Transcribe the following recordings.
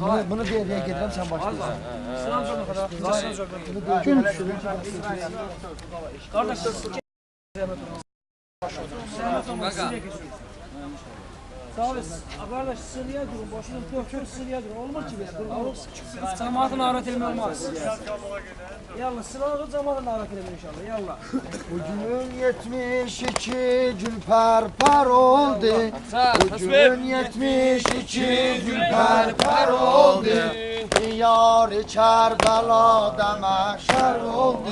Bunu, bunu bir yere getirdim sen başlıyorsun. Sınav zoruna kadar. Sınav zoruna kadar. Gün Kardeş Selamet olun. Suriye geçiyoruz. Sağ olasın. Kardeş Suriye durun. Boşuna dökün Suriye durun. Olmaz ki böyle. Durun. Cemaatin aret ilmi olmaz. Yallah silahı cemaatin aret ilmi inşallah. Yallah. Bugün 72 Gülper par oldu. Bugün 72 Gülper par oldu. Diyar-ı Kerbela'da mahşer oldu.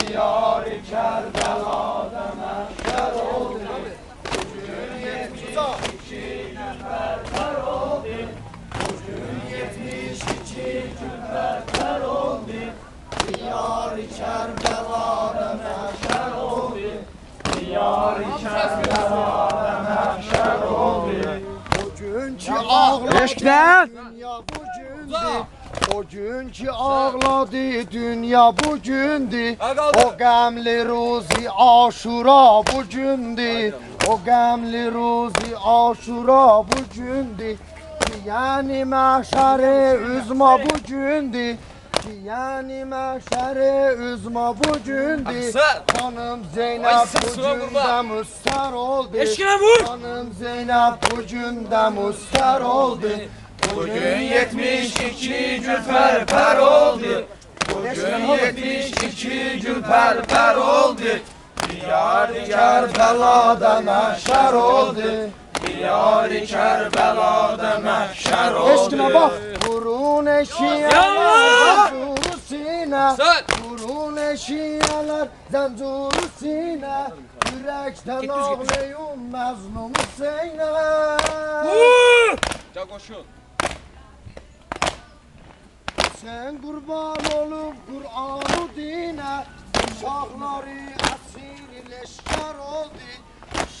Diyar-ı Kerbela'da mahşer oldu. Bugün 72 Gülper par oldu. Bugün 72 Gülper par oldu. Diyar-ı Kerbela'da mahşer oldu. Ağladı Eşkler. dünya. O günkü ağladı dünya bugündü. O gemli ruzi aşura bugündü. O gemli ruzi aşura bugündü. Yani mahşere üzma bugündü. Yani mahşere üzma bugündü. Hanım Zeynep bugünde müster oldu. Eşkine vur. Hanım Zeynep bugünde müster oldu. Bugün 72 Gülper per oldu. Bugün 72 Gülper per oldu. Diyar-ı Kerbela'da mahşer oldu. Diyar-ı Kerbela'da mahşer Eşkine oldu. bak. Vurun eşiyalar zencuru sine. Eşiyalar zencuru sine. Yürekten ağlayın mezlum Hüseyin'e. Sen kurban olup Kur'an-ı dine Şahları esir leşkar oldu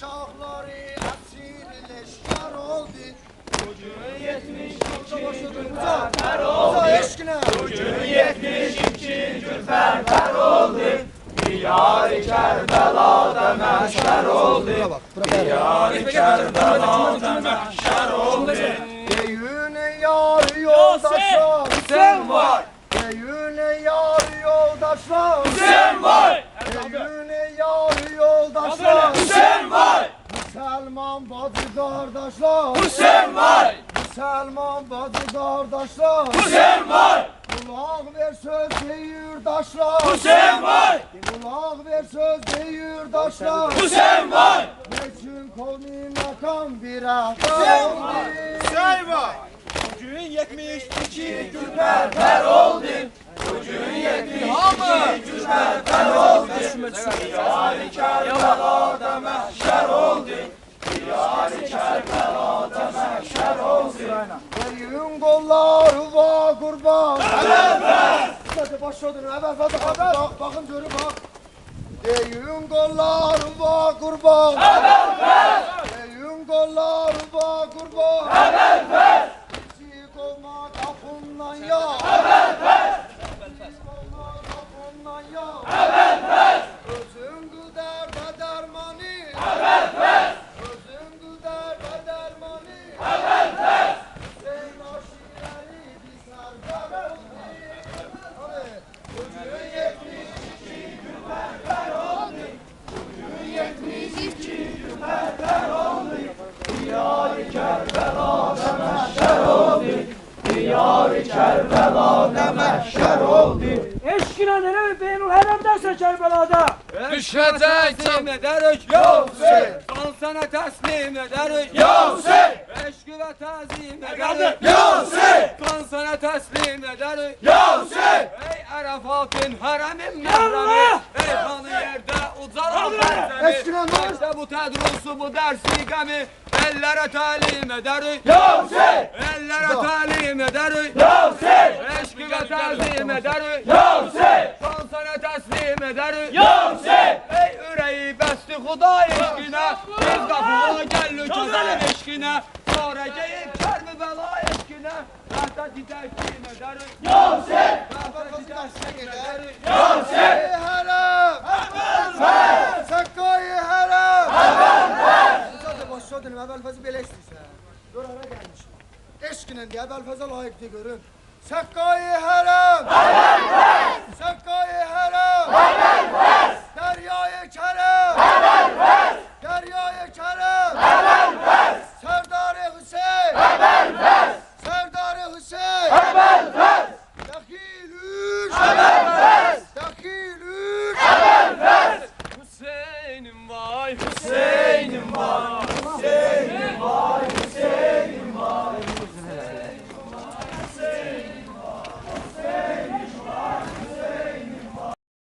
Şahları esir leşkar oldu Bugün 72 Gülper oldu Bugün 72 Gülper per oldu. Diyar-ı Kerbela'da mahşer oldu. Diyar-ı Kerbela'da mahşer oldu. Deyüne yar yoldaşlar. Sen var, Deyüne yar yoldaşlar. Sen var, Deyüne yar yoldaşlar. Sen var, Selman bacı kardeşler. Sen var, Selman bacı kardeşler. Sen var, Kulak ver söz yurdaşlar sen var, Kulak ver söz yurdaşlar sen var. Meçhul kavmi makam bir ahbab Sen var. Bugün 72 Gülper per oldu. Bugün 72 Gülper per oldu. Diyar-ı Kerbela'da mahşer oldu. Diyar-ı Kerbela'da mahşer oldu. Verin kolları va kurban Hadi başladın haber hadi haber Bak bakın görün bak Deyin kolları va kurban. Deyin kolları va kurban. Eksik olma kapından ya Eksik olma kapından ya Özün güder ve dermanı Özün güder ve dermanı Hüseyin aşireli bir serdar oldu. Hadi. Bugün 72 Gülper oldu. Bugün 72 Gülper oldu. Diyar-ı Kerbela'da mahşer oldu. Diyar-ı Kerbela'da mahşer oldu. Eşkine nere? Beynul herem dersen Kerbela'da. Düşecek. Teslim ederiz yoksa Son sana teslim ederiz yoksa Eşkı ve tazim ederiz yoksa Son sana teslim ederiz yoksa Ey Arafat'ın haremin mehremi Ey kanı yerde uzalan Eşkine berzemi ne? İşte bu tedrusu bu dersi gemi Ellere talim ederiz yoksa Ellere talim ederiz yoksa Eşkı ve tazim ederiz yoksa Son sana teslim ederiz yoksa Ey yüreği besti Xuda eşkine Biz kapıya gel güzel eşkine. Sonra geyip kermi bela eşkine Rahta gidersin ederiz yoksa Rahta gidersin ederiz Ey harem! Sakkayı Kadınım Ebelfez'i belə istəyirsən. Gör hara gəlmişim. Eşqinə deyə Ebelfezə layiq de görüm. Səkkayı hərəm! Ebelfez!